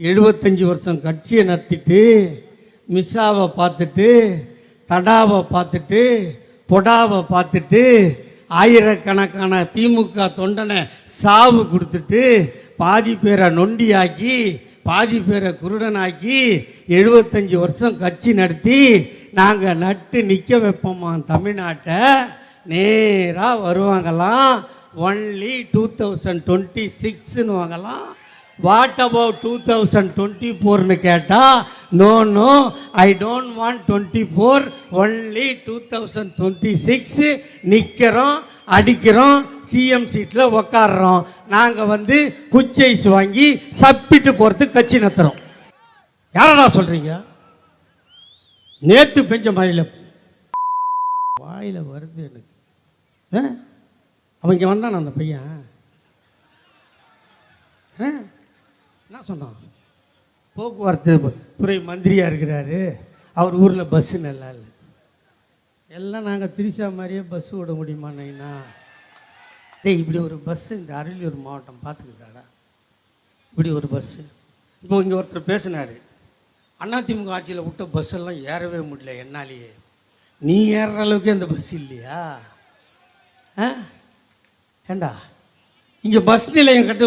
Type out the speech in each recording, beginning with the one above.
எழுபத்தஞ்சு வருஷம் கட்சியை நடத்திட்டு மிஸ்ஸாவை பார்த்துட்டு தடாவை பார்த்துட்டு பொடாவை பார்த்துட்டு ஆயிரக்கணக்கான திமுக தொண்டனை சாவு கொடுத்துட்டு பாதி பேரை நொண்டியாக்கி பாதி பேரை குருடனாக்கி எழுபத்தஞ்சு வருஷம் கட்சி நடத்தி நாங்கள் நட்டு நிற்க வைப்போமா தமிழ்நாட்டை நேராக வருவாங்களாம். ஒன்லி டூ தௌசண்ட் டுவெண்ட்டி சிக்ஸ்னு வாங்கலாம் what about two thousand twenty ஃபோர்னு கேட்டால் no no I don't want twenty four only two thousand twenty six நிற்கிறோம் அடிக்கிறோம் சிஎம் சீட்டில் உக்காடுறோம் நாங்கள் வந்து குச்சைஸ் வாங்கி சப்பிட்டு போகிறதுக்கு கட்சி நடத்துகிறோம் யாரடா சொல்கிறீங்க நேற்று பெஞ்ச மழையில் வாயில் வருது எனக்கு. ஆ? அவன் இங்கே வந்தான் அந்த பையன்? ஆ? என்ன சொன்னான்? போக்குவரத்து துறை மந்திரியாக இருக்கிறாரு. அவர் ஊரில் பஸ்ஸு நல்லா இல்லை எல்லாம் நாங்கள் திரிச்சா மாதிரியே பஸ்ஸு விட முடியுமா நைனா? டேய் இப்படி ஒரு பஸ்ஸு இந்த அரியலூர் மாவட்டம் பார்த்துக்குதாடா இப்படி ஒரு பஸ்ஸு இப்போ இங்கே ஒருத்தர் பேசினார். அதிமுக ஆட்சியில் விட்ட பஸ்ஸெல்லாம் ஏறவே முடியல என்னாலேயே. நீ ஏறுற அளவுக்கு அந்த பஸ் இல்லையா? ஆ? ஏண்டா? இங்கே பஸ் நிலையம் கட்டு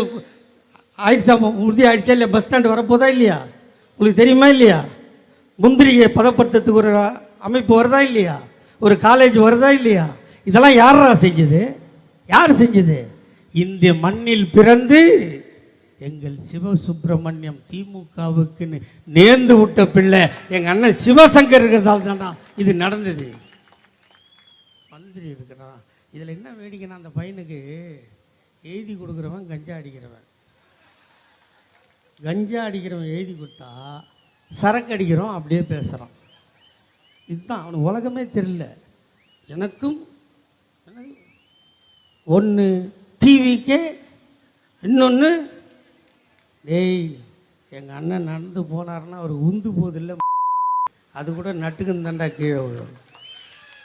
ஆயிடுச்சா? உறுதி ஆயிடுச்சா இல்லையா? பஸ் ஸ்டாண்டு வரப்போதா இல்லையா? உங்களுக்கு தெரியுமா இல்லையா? முந்திரியை பதப்படுத்துறதுக்கு ஒரு அமைப்பு வருதா இல்லையா? ஒரு காலேஜ் வருதா இல்லையா? இதெல்லாம் யாரா செஞ்சது? யார் செஞ்சது? இந்த மண்ணில் பிறந்து எங்கள் சிவசுப்பிரமணியம் திமுகவுக்குன்னு நேர்ந்து விட்ட பிள்ளை எங்கள் அண்ணன் சிவசங்கர் இருக்கிறதால தான்டா இது நடந்தது. மந்திரி இருக்கிறான். இதில் என்ன வேடிக்கைன்னா அந்த பையனுக்கு எழுதி கொடுக்குறவன் கஞ்சா அடிக்கிறவன். கஞ்சா அடிக்கிறவன் எழுதி கொடுத்தா சரக்கு அடிக்கிறோம் அப்படியே பேசுகிறான் இதுதான் அவனுக்கு உலகமே தெரியல. எனக்கும் ஒன்று டிவிக்கே இன்னொன்று டேய் எங்கள் அண்ணன் நடந்து போனாருன்னா அவர் உந்து போதில்லை. அது கூட நட்டுக்குன்னு தாண்டா கீழே விழும்.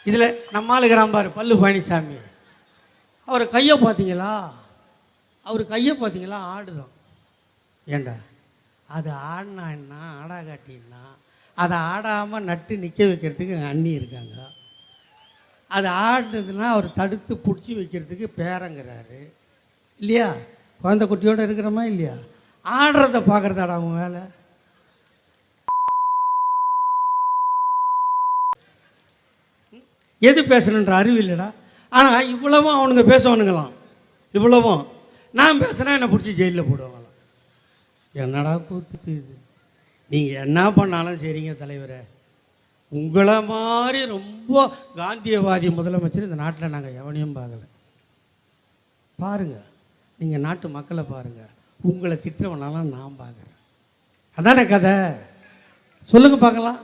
இதில் நம்மளுக்கிறான் பாரு பல்லு பழனிசாமி. அவர் கையை பார்த்தீங்களா? அவர் கையை பார்த்தீங்களா? ஆடுதான். ஏண்டா? அது ஆடினா என்ன? ஆடா காட்டினா அதை ஆடாமல் நட்டு நிற்க வைக்கிறதுக்கு எங்கள் அண்ணி இருக்காங்க. அது ஆடுனதுன்னா அவர் தடுத்து பிடிச்சி வைக்கிறதுக்கு பேரங்கிறாரு. இல்லையா? குழந்தை குட்டியோடு இருக்கிறோமா இல்லையா? ஆடுறத பார்க்குறதாடா அவன் வேலை? எது பேசணுன்ற அறிவு இல்லைடா. ஆனால் இவ்வளவும் அவனுங்க பேசுவானுங்களாம். இவ்வளவும். நான் பேசுனா என்னை பிடிச்சி ஜெயிலில் போடுவாங்களாம். என்னடா கூத்துக்கு இது? நீங்கள் என்ன பண்ணாலும் சரிங்க தலைவரே. உங்களை மாதிரி ரொம்ப காந்தியவாதி முதலமைச்சர் இந்த நாட்டில் நாங்கள் எவனையும் பார்க்கல. பாருங்க. நீங்கள் நாட்டு மக்களை பாருங்கள் உங்களை திட்டவனாலாம் நான் பார்க்குறேன். அதானே கதை? சொல்லுங்கள் பார்க்கலாம்.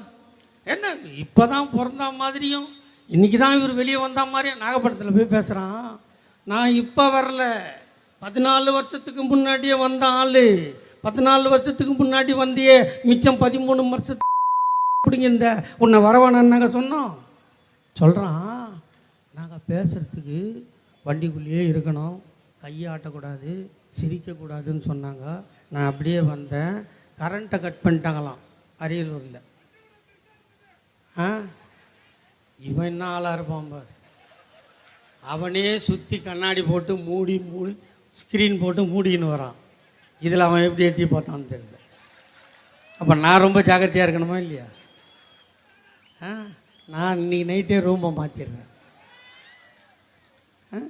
என்ன இப்போ தான் பிறந்த மாதிரியும் இன்றைக்கி தான் இவர் வெளியே வந்த மாதிரியே நாகப்பட்டினத்தில் போய் பேசுகிறான் நான் இப்போ வரல. பதினாலு வருஷத்துக்கு முன்னாடியே வந்த ஆள். பதினாலு வருஷத்துக்கு முன்னாடி வந்தியே மிச்சம் பதிமூணு வருஷத்துக்கு பிடிங்க இந்த உன்னை வரவானு நாங்கள் சொன்னோம். சொல்கிறான் நாங்கள் பேசுகிறதுக்கு வண்டிக்குள்ளேயே இருக்கணும். கையை ஆட்டக்கூடாது சிரிக்கக்கூடாதுன்னு சொன்னாங்க. நான் அப்படியே வந்தேன். கரண்ட்டை கட் பண்ணிட்டாங்களாம் அரியலூரில். ஆ? இவன் என்ன ஆளாக இருப்பான் பார். அவனே சுற்றி கண்ணாடி போட்டு மூடி மூடி ஸ்க்ரீன் போட்டு மூடின்னு வரான். இதில் அவன் எப்படி ஏற்றி பார்த்தான்னு தெரியல. அப்போ நான் ரொம்ப ஜாக்கிரதையாக இருக்கணுமா இல்லையா? ஆ? நான் இன்னைக்கு நைட்டே ரூமை மாற்றிடுறேன் ஆ?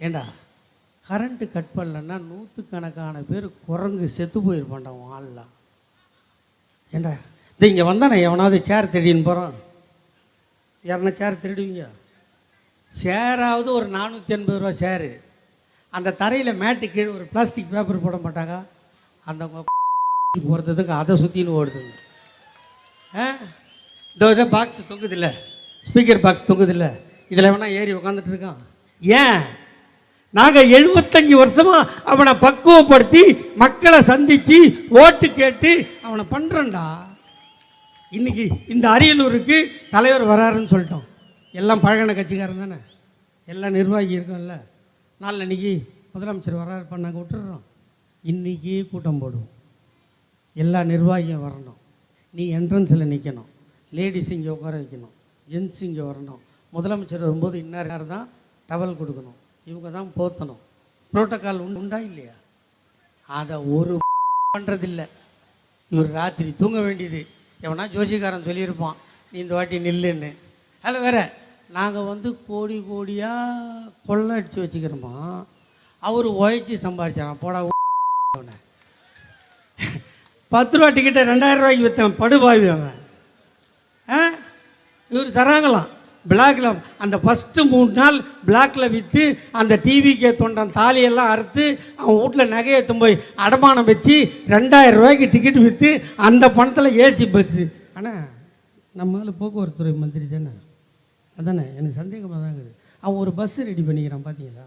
ஏண்டா? கரண்ட்டு கட் பண்ணலன்னா நூற்றுக்கணக்கான பேர் குரங்கு செத்து போயிருப்பான்டா உன் ஆள்லாம். ஏண்டா? இது இங்கே வந்தானே எவனாவது சேர் தேடின்னு போகிறான் இரநூறு சேர் திருடுவீங்க. சேராவது ஒரு நானூற்றி எண்பது ரூபா சேரு அந்த தரையில் மேட்டு கீழே ஒரு பிளாஸ்டிக் பேப்பர் போட மாட்டாங்க. அந்த போகிறதுக்கு அதை சுற்றின்னு ஓடுதுங்க. ஆ? இந்த பாக்ஸ் தொங்குதில்ல. ஸ்பீக்கர் பாக்ஸ் தொங்குதில்ல. இதில் வேணால் ஏறி உக்காந்துட்டு இருக்கான்? ஏன்? நாங்கள் எழுபத்தஞ்சி வருஷமாக அவனை பக்குவப்படுத்தி மக்களை சந்தித்து ஓட்டு கேட்டு அவனை பண்ணுறோண்டா இன்றைக்கி இந்த அரியலூருக்கு தலைவர் வராருன்னு சொல்லிட்டோம். எல்லாம் பழகின கட்சிக்காரன் தானே? எல்லாம் நிர்வாகி இருக்கும்ல. நாளன்னைக்கு முதலமைச்சர் வராரு பண்ணாங்க விட்டுடுறோம் இன்றைக்கி கூட்டம் போடுவோம். எல்லா நிர்வாகியும் வரணும். நீ என்ட்ரன்ஸில் நிற்கணும் லேடிஸ் இங்கே உட்கார வைக்கணும். ஜென்ஸ் இங்கே வரணும். முதலமைச்சர் வரும்போது இன்னார் தான் டவல் கொடுக்கணும். இவங்க தான் போத்தணும். புரோட்டோக்கால் உண்டு உண்டா இல்லையா? அதை ஒரு பண்ணுறதில்ல இவர் ராத்திரி தூங்க வேண்டியது. எவனா ஜோசிக்காரன் சொல்லியிருப்பான் நீ இந்த வாட்டி நில்லுன்னு. அதில் வேற நாங்கள் வந்து கோடி கோடியாக கொள்ளை அடித்து வச்சுக்கிறோமா. அவர் உழைச்சி சம்பாதிச்சாராம் போடா அவனை. பத்து ரூபா டிக்கெட்டை ரெண்டாயிரம் ரூபாய்க்கு விற்றவன் படுபாவி அவன். ஆ? இவர் தராங்களாம். பிளாக்ல அந்த ஃபஸ்ட்டு மூணு நாள் பிளாக்ல விற்று அந்த டிவிக்கே தொண்டன் தாலியெல்லாம் அறுத்து அவன் வீட்டில் நகையை போய் அடமானம் வச்சு ரெண்டாயிரம் ரூபாய்க்கு டிக்கெட் விற்று அந்த பணத்தில் ஏசி பஸ்ஸு ஆனால் நம்மளால் போக்குவரத்துறை மந்திரி தானே? அதானே? எனக்கு சந்தேகமாக தான் இருக்குது. அவன் ஒரு பஸ் ரெடி பண்ணிக்கிறான் பார்த்தீங்களா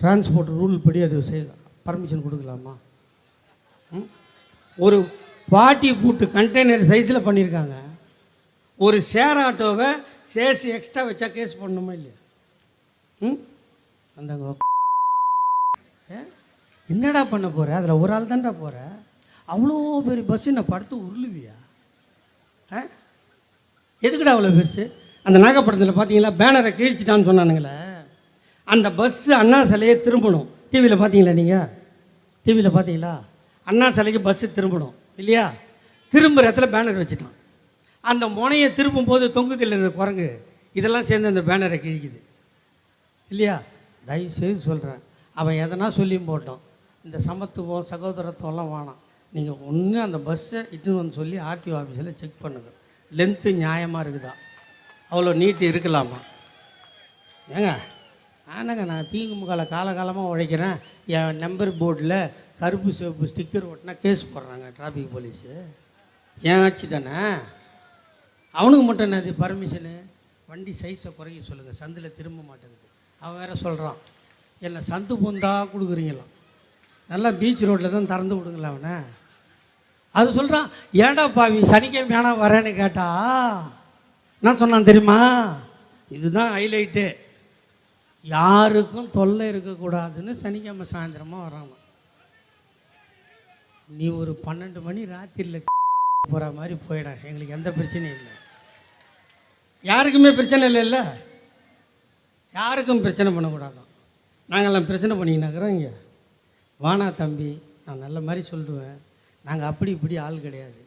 டிரான்ஸ்போர்ட் ரூல் படி அது செய் பர்மிஷன் கொடுக்கலாமா? ம்? ஒரு பாட்டி பூட்டு கண்டெய்னர் சைஸில் பண்ணியிருக்காங்க ஒரு ஷேர் ஆட்டோவை சேஸ் எக்ஸ்ட்ரா வச்சா கேஸ் பண்ணணுமா இல்லையா? ம்? அந்த ஏ? என்னடா பண்ண போகிற அதில் ஒரு ஆள் தான்டா போகிற அவ்வளோ பெரிய பஸ்ஸு நான் படுத்து உருளுவியா? ஆ? எதுக்குடா அவ்வளோ பெருசு? அந்த நாகப்பட்டினத்தில் பார்த்தீங்களா பேனரை கிழிச்சிட்டான்னு சொன்னானுங்களே. அந்த பஸ்ஸு அண்ணா சிலையை திரும்பணும். டிவியில் பார்த்தீங்களா நீங்கள் டிவியில் பார்த்தீங்களா அண்ணா சிலைக்கு பஸ்ஸு திரும்பணும் இல்லையா? திரும்புகிற இடத்துல பேனர் வச்சுட்டான். அந்த முனையை திருப்பும் போது தொங்குதில்லை இந்த குரங்கு. இதெல்லாம் சேர்ந்து அந்த பேனரை கிழிக்குது. இல்லையா? தயவு செய்து சொல்கிறேன் அவன் எதனா சொல்லியும் போட்டோம். இந்த சமத்துவம் சகோதரத்துவம்லாம் வேணாம். நீங்கள் ஒன்று அந்த பஸ்ஸை இட்டுன்னு வந்து சொல்லி ஆர்டிஓ ஆஃபீஸில் செக் பண்ணுங்கள் லென்த்து நியாயமாக இருக்குதா? அவ்வளோ நீட்டு இருக்கலாமா? ஏங்க ஆனாங்க நான் தீங்குமுகால காலகாலமாக உழைக்கிறேன். என் நம்பர் போர்டில் கருப்பு சிவப்பு ஸ்டிக்கர் ஒட்டினா கேஸ் போடுறாங்க டிராஃபிக் போலீஸு ஏன் ஆட்சி தானே? அவனுக்கு மட்டும் என்னது பர்மிஷனு வண்டி சைஸை குறைக்க சொல்லுங்கள் சந்தில் திரும்ப மாட்டேங்குது. அவன் வேற சொல்கிறான் என்ன சந்து பொந்தா கொடுக்குறீங்களாம் நல்லா பீச் ரோட்டில் தான் திறந்து விடுங்களா அவனை? அது சொல்கிறான் ஏண்டா பாவி சனிக்கிழமை வேணா வரேன்னு கேட்டா? நான் சொன்னான் தெரியுமா? இதுதான் ஹைலைட்டு யாருக்கும் தொல்லை இருக்கக்கூடாதுன்னு சனிக்கிழமை சாயந்தரமாக வராங்க நீ ஒரு பன்னெண்டு மணி ராத்திரியில் போகிற மாதிரி போயிட. எங்களுக்கு எந்த பிரச்சனையும் இல்லை. யாருக்குமே பிரச்சனை இல்லைல்ல யாருக்கும் பிரச்சனை பண்ணக்கூடாதான். நாங்கள்லாம் பிரச்சனை பண்ணிக்கினாக்கிறோம் இங்கே. வானா தம்பி நான் நல்ல மாதிரி சொல்லுவேன். நாங்கள் அப்படி இப்படி ஆள் கிடையாது.